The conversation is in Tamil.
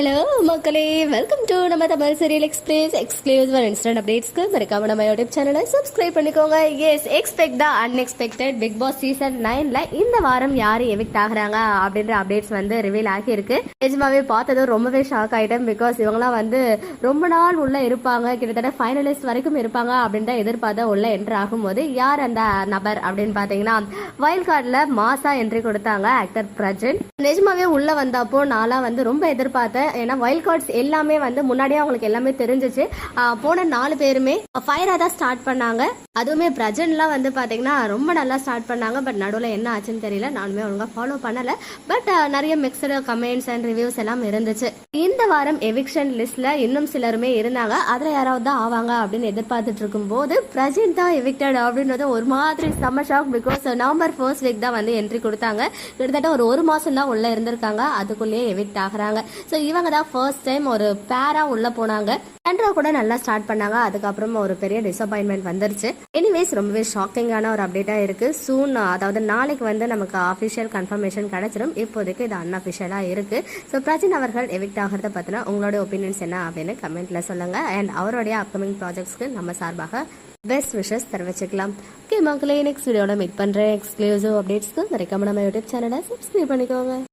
ஹலோ மக்களே. வெல்கம் டு நம்ம Tamil serial express exclusive instant அப்டேட்ஸ்க்கு மறக்காம நம்ம யூடியூப் சேனலை சப்ஸ்கிரைப் பண்ணிக்கோங்க. Yes expect the unexpected Bigg Boss season நைன்ல இந்த வாரம் யாரு எவிக்ட் ஆகுறாங்க அப்படின்ற அப்டேட்ஸ் வந்து ரிவீல் ஆகியிருக்கு. நிஜமாவே பார்த்ததும் ரொம்பவே ஷாக் ஆயிட்டேன் பிகாஸ் இவங்கலாம் வந்து ரொம்ப நாள் உள்ள இருப்பாங்க. கிட்டத்தட்ட ஃபைனலிஸ்ட் வரைக்கும் இருப்பாங்க அப்படின்னு தான் எதிர்பார்த்த உள்ள என்ட்ரு ஆகும்போது யார் அந்த நபர் அப்படின்னு பார்த்தீங்கன்னா வைல்ட் கார்டில் மாசா என்ட்ரி கொடுத்தாங்க ஆக்டர் பிரஜன். நிஜமாவே உள்ள வந்தப்போ நான்லாம் வந்து ரொம்ப எதிர்பார்த்தேன். ஏன்னா வைல்ட் கார்ட்ஸ் எல்லாமே வந்து முன்னாடியே அவங்களுக்கு எல்லாமே தெரிஞ்சிச்சு. போன நாலு பேருமே ஃபயரா தான் ஸ்டார்ட் பண்ணாங்க. அதுவுமே பிரஜன்லாம் வந்து பாத்தீங்கன்னா ரொம்ப நல்லா ஸ்டார்ட் பண்ணாங்க. பட் நடுவில் என்ன ஆச்சுன்னு தெரியல. நானுமே ஒழுங்கா ஃபாலோ பண்ணல. பட் நிறைய மிக்சடு கமெண்ட்ஸ் அண்ட் ரிவ்யூஸ் எல்லாம் இருந்துச்சு. இந்த வாரம் எவிக்ஷன் லிஸ்ட்ல இன்னும் சிலருமே இருந்தாங்க. அதுல யாராவது தான் ஆவாங்க அப்படின்னு எதிர்பார்த்துட்டு இருக்கும்போது பிரஜன் தான் எவிக்டட் அப்படின்றது ஒரு மாதிரி செம்ம shock because November first week தான் வந்து என்ட்ரி கொடுத்தாங்க. கிட்டத்தட்ட ஒரு ஒரு மாசம் தான் உள்ள இருந்திருக்காங்க. அதுக்குள்ளேயே எவிக்ட் ஆகுறாங்க. ஸோ இவங்க தான் ஃபர்ஸ்ட் டைம் ஒரு பேரா உள்ள போனாங்க. ஆண்ட்ரா கூட நல்லா ஸ்டார்ட் பண்ணாங்க. அதுக்கப்புறம் ஒரு பெரிய டிசப்பாயின்மெண்ட் வந்துருச்சு. எனிவேஸ் ரொம்பவே ஷாக்கிங்கான ஒரு அப்டேட்டா இருக்கு. சூன் அதாவது நாளைக்கு வந்து நமக்கு அஃபிஷியல் கன்ஃபர்மேஷன் கிடைச்சிடும் இப்போதைக்கு இது அன்அஃபிஷியலா இருக்கு. ஸோ பிரஜின் அவர்கள் எவிக்ட் ஆகிறத பத்தின உங்களோட ஒப்பீனியன்ஸ் என்ன அப்படின்னு கமெண்ட்ல சொல்லுங்க. அண்ட் அவருடைய அப்கமிங் ப்ராஜெக்ட்ஸ்க்கு நம்ம சார்பாக பெஸ்ட் விஷஸ் தெரிவிச்சுக்கலாம். ஓகே மக்களே நெக்ஸ்ட் வீடியோட மீட் பண்றேன் எக்ஸ்க்ளூசிவ் அப்டேட்ஸ்க்கு மறக்காம நம்ம யூடியூப் சேனலை சப்ஸ்கிரைப் பண்ணிக்கோங்க.